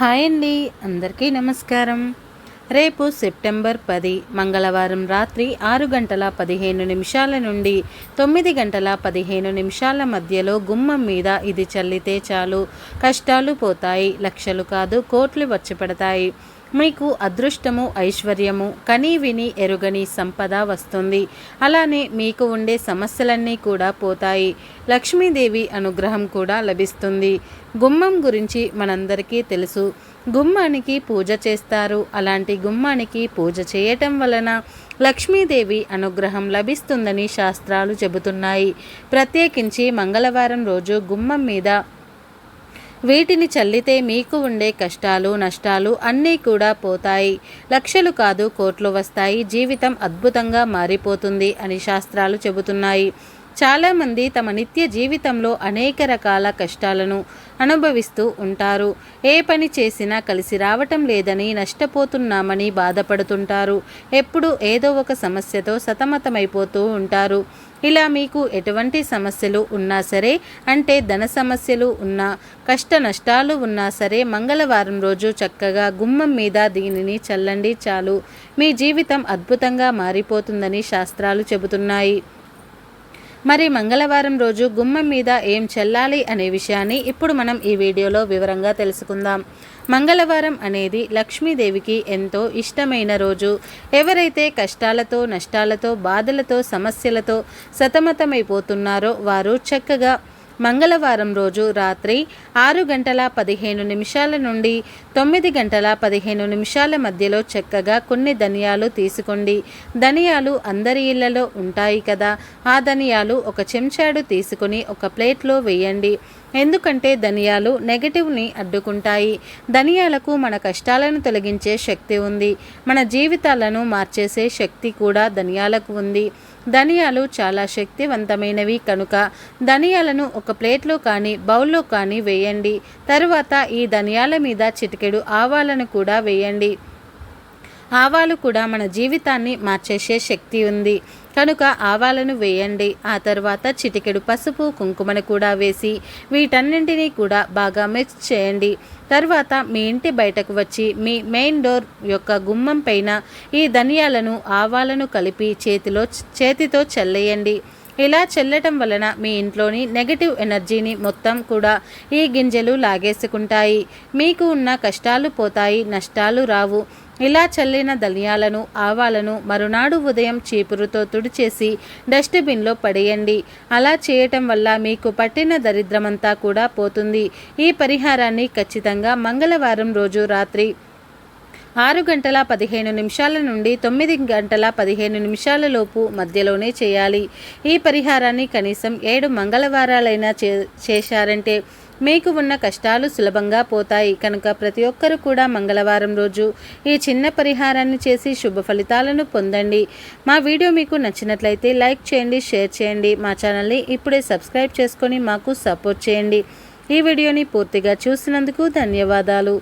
Hi అండి అందరికీ నమస్కారం. రేపు సెప్టెంబర్ పది మంగళవారం రాత్రి ఆరు గంటల పదిహేను నిమిషాల నుండి తొమ్మిది గంటల పదిహేను నిమిషాల మధ్యలో గుమ్మం మీద ఇది చల్లితే చాలు. కష్టాలు పోతాయి లక్షలు కాదు కోట్లు వచ్చిపడతాయి మీకు అదృష్టము ఐశ్వర్యము కనీ విని ఎరుగని సంపద వస్తుంది. అలానే మీకు ఉండే సమస్యలన్నీ కూడా పోతాయి. లక్ష్మీదేవి అనుగ్రహం కూడా లభిస్తుంది. గుమ్మం గురించి మనందరికీ తెలుసు. గుమ్మానికి పూజ చేస్తారు. అలాంటి గుమ్మానికి పూజ చేయటం వలన లక్ష్మీదేవి అనుగ్రహం లభిస్తుందని శాస్త్రాలు చెబుతున్నాయి. ప్రత్యేకించి మంగళవారం రోజు గుమ్మం మీద వీటిని చల్లితే మీకు ఉండే కష్టాలు నష్టాలు అన్నీ కూడా పోతాయి. లక్షలు కాదు కోట్లు వస్తాయి. జీవితం అద్భుతంగా మారిపోతుంది అని శాస్త్రాలు చెబుతున్నాయి. చాలామంది తమ నిత్య జీవితంలో అనేక రకాల కష్టాలను అనుభవిస్తూ ఉంటారు. ఏ పని చేసినా కలిసి రావటం లేదని నష్టపోతున్నామని బాధపడుతుంటారు. ఎప్పుడు ఏదో ఒక సమస్యతో సతమతమైపోతూ ఉంటారు. ఇలా మీకు ఎటువంటి సమస్యలు ఉన్నా సరే అంటే ధన సమస్యలు ఉన్నా కష్ట నష్టాలు ఉన్నా సరే మంగళవారం రోజు చక్కగా గుమ్మం మీద దీనిని చల్లండి చాలు. మీ జీవితం అద్భుతంగా మారిపోతుందని శాస్త్రాలు చెబుతున్నాయి. మరి మంగళవారం రోజు గుమ్మం మీద ఏం చల్లాలి అనే విషయాన్ని ఇప్పుడు మనం ఈ వీడియోలో వివరంగా తెలుసుకుందాం. మంగళవారం అనేది లక్ష్మీదేవికి ఎంతో ఇష్టమైన రోజు. ఎవరైతే కష్టాలతో నష్టాలతో బాధలతో సమస్యలతో సతమతమైపోతున్నారో వారు చక్కగా మంగళవారం రోజు రాత్రి ఆరు గంటల పదిహేను నిమిషాల నుండి తొమ్మిది గంటల పదిహేను నిమిషాల మధ్యలో చక్కగా కొన్ని ధనియాలు తీసుకోండి. ధనియాలు అందరి ఇళ్ళలో ఉంటాయి కదా. ఆ ధనియాలు ఒక చెంచాడు తీసుకుని ఒక ప్లేట్లో వేయండి. ఎందుకంటే ధనియాలు నెగటివ్ని అడ్డుకుంటాయి. ధనియాలకు మన కష్టాలను తొలగించే శక్తి ఉంది. మన జీవితాలను మార్చేసే శక్తి కూడా ధనియాలకు ఉంది. ధనియాలు చాలా శక్తివంతమైనవి కనుక ధనియాలను ఒక ప్లేట్లో కానీ బౌల్లో కానీ వేయండి. తరువాత ఈ ధనియాల మీద చిటికెడు ఆవాలను కూడా వేయండి. ఆవాలు కూడా మన జీవితాన్ని మార్చేసే శక్తి ఉంది. కనుక ఆవాలను వేయండి. ఆ తర్వాత చిటికెడు పసుపు కుంకుమను కూడా వేసి వీటన్నింటినీ కూడా బాగా మిక్స్ చేయండి. తర్వాత మీ ఇంటి బయటకు వచ్చి మీ మెయిన్ డోర్ యొక్క గుమ్మం పైన ఈ ధనియాలను ఆవాలను కలిపి చేతిలో చేతితో చల్లేయండి. ఇలా చల్లటం వలన మీ ఇంట్లోని నెగటివ్ ఎనర్జీని మొత్తం కూడా ఈ గింజలు లాగేసుకుంటాయి. మీకు ఉన్న కష్టాలు పోతాయి నష్టాలు రావు. ఇలా చల్లిన ధనియాలను ఆవాలను మరునాడు ఉదయం చీపురుతో తుడిచేసి డస్ట్బిన్లో పడేయండి. అలా చేయటం వల్ల మీకు పట్టిన దరిద్రమంతా కూడా పోతుంది. ఈ పరిహారాన్ని ఖచ్చితంగా మంగళవారం రోజు రాత్రి ఆరు గంటల పదిహేను నిమిషాల నుండి తొమ్మిది గంటల పదిహేను నిమిషాల లోపు మధ్యలోనే చేయాలి. ఈ పరిహారాన్ని కనీసం ఏడు మంగళవారాలైనా చే చేశారంటే మీకు ఉన్న కష్టాలు సులభంగా పోతాయి. కనుక ప్రతి ఒక్కరూ కూడా మంగళవారం రోజు ఈ చిన్న పరిహారాన్ని చేసి శుభ ఫలితాలను పొందండి. మా వీడియో మీకు నచ్చినట్లయితే లైక్ చేయండి షేర్ చేయండి. మా ఛానల్ని ఇప్పుడే సబ్స్క్రైబ్ చేసుకొని మాకు సపోర్ట్ చేయండి. ఈ వీడియోని పూర్తిగా చూసినందుకు ధన్యవాదాలు.